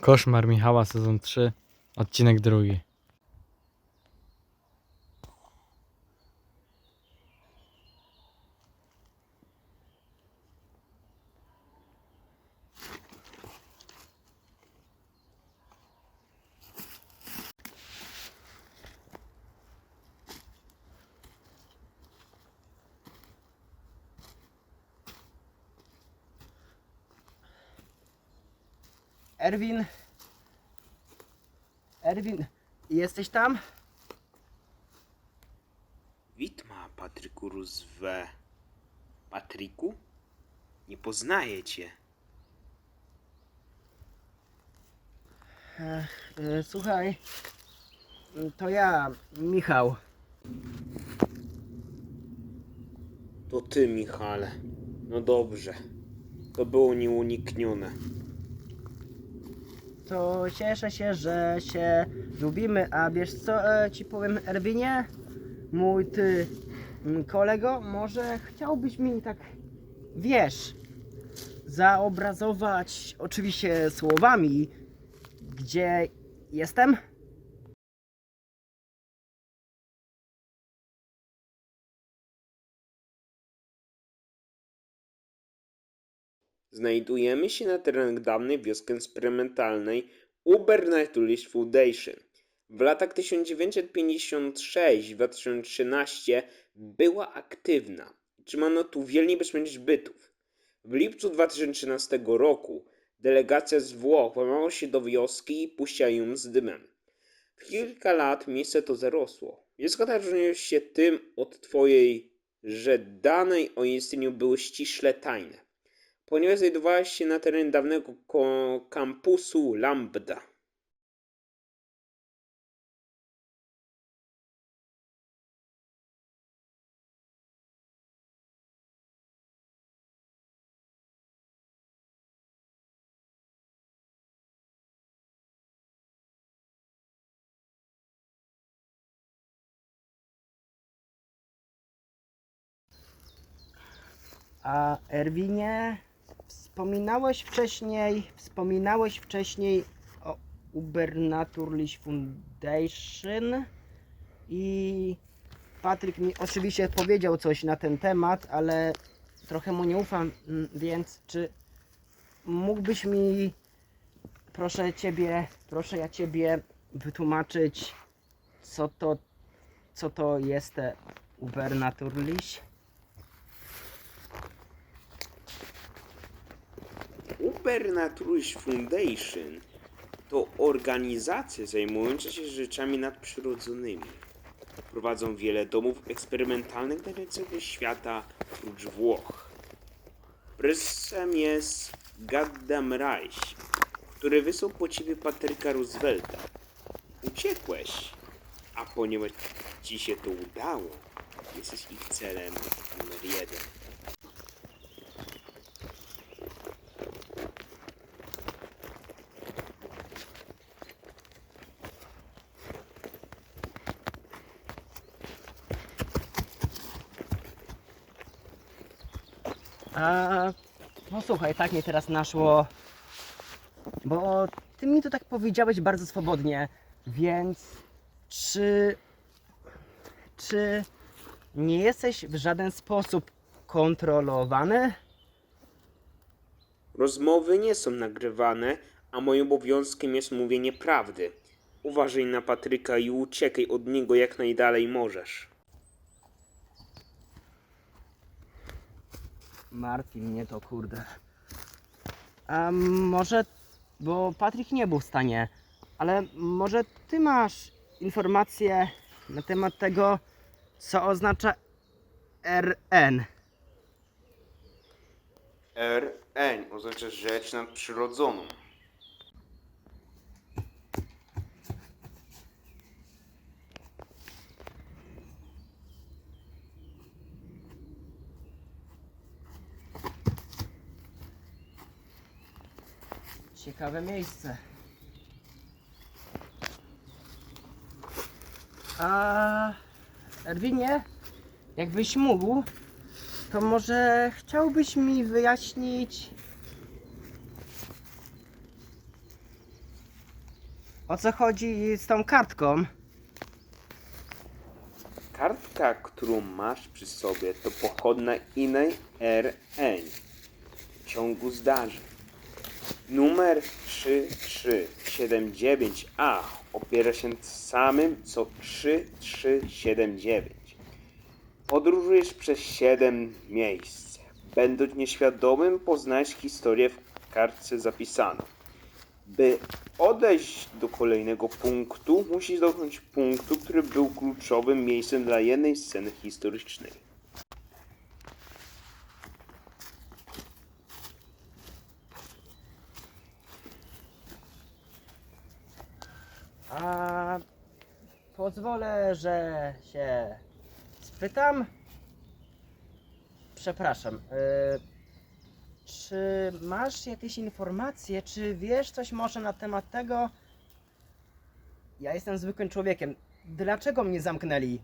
Koszmar Michała, sezon 3, odcinek drugi. Erwin. Erwin, jesteś tam? Witma, Patryku Rooseve. Patryku? Nie poznaję cię. E, słuchaj, to ja, Michał. To ty, Michale. No dobrze. To było nieuniknione. To cieszę się, że się lubimy, a wiesz co e, ci powiem, Erwinie? Mój ty kolego, może chciałbyś mi tak, wiesz, zaobrazować, oczywiście słowami, gdzie jestem? Znajdujemy się na terenach dawnej wioski eksperymentalnej Uber Naturalist Foundation. W latach 1956-2013 była aktywna. Trzymano tu wiele niebezpiecznych bytów. W lipcu 2013 roku delegacja z Włoch włamała się do wioski i puściła ją z dymem. W kilka lat miejsce to zarosło. Wioska ta różni się tym od twojej, że dane o istnieniu były ściśle tajne ponieważ znajdowała się na terenie dawnego kampusu Lambda. A Erwinie, wspominałeś wcześniej, wspominałeś wcześniej o Uber Naturalist Foundation i Patryk mi oczywiście powiedział coś na ten temat, ale trochę mu nie ufam, mm, więc czy mógłbyś mi, proszę ciebie, proszę ja ciebie wytłumaczyć, co to, co to jest te Uber Naturalist Foundation to organizacja zajmująca się rzeczami nadprzyrodzonymi. Prowadzą wiele domów eksperymentalnych na całego świata prócz Włoch. Prezesem jest Gaddam Reich, który wysłał po ciebie Patryka Roosevelta. Uciekłeś, a ponieważ ci się to udało, jesteś ich celem numer jeden. A posłuchaj, tak mnie teraz naszło, bo ty mi to tak powiedziałeś bardzo swobodnie, więc czy, czy nie jesteś w żaden sposób kontrolowany? Rozmowy nie są nagrywane, a moim obowiązkiem jest mówienie prawdy. Uważaj na Patryka i uciekaj od niego jak najdalej możesz. Martwi mnie to, kurde. A może, bo Patryk nie był w stanie, ale może ty masz informacje na temat tego, co oznacza RN? RN oznacza rzecz nadprzyrodzoną. Ciekawe miejsce. A Erwinie, jakbyś mógł, to może chciałbyś mi wyjaśnić, O co chodzi z tą kartką? Kartka, którą masz przy sobie, to pochodna innej RN w ciągu zdarzeń. Numer 3379A opiera się samym co 3379. Podróżujesz przez 7 miejsc. Będąc nieświadomym, poznajesz historię w kartce zapisaną. By odejść do kolejnego punktu, musisz dotknąć punktu, który był kluczowym miejscem dla jednej sceny historycznej. A pozwolę, że się spytam. Przepraszam. y, czy masz jakieś informacje, czy wiesz coś może na temat tego? Ja jestem zwykłym człowiekiem. Dlaczego mnie zamknęli?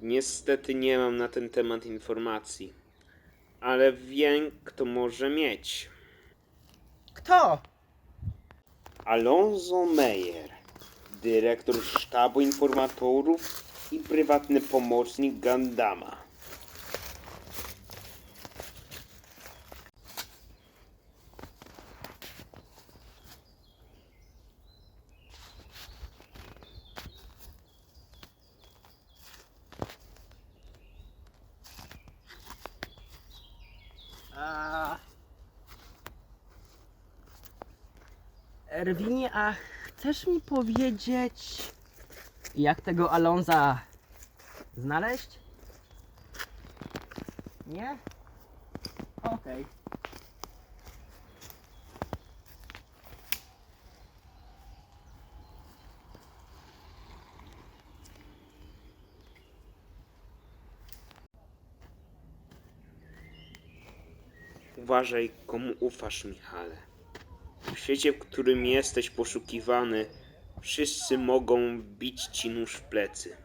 Niestety nie mam na ten temat informacji, ale wiem, kto może mieć. Kto? Alonso Meyer, dyrektor sztabu informatorów i prywatny pomocnik Gandama. Erwinie, a chcesz mi powiedzieć, jak tego Alonza znaleźć? Nie? Okej. Uważaj, komu ufasz, Michale. W świecie, w którym jesteś poszukiwany, wszyscy mogą bić ci nóż w plecy.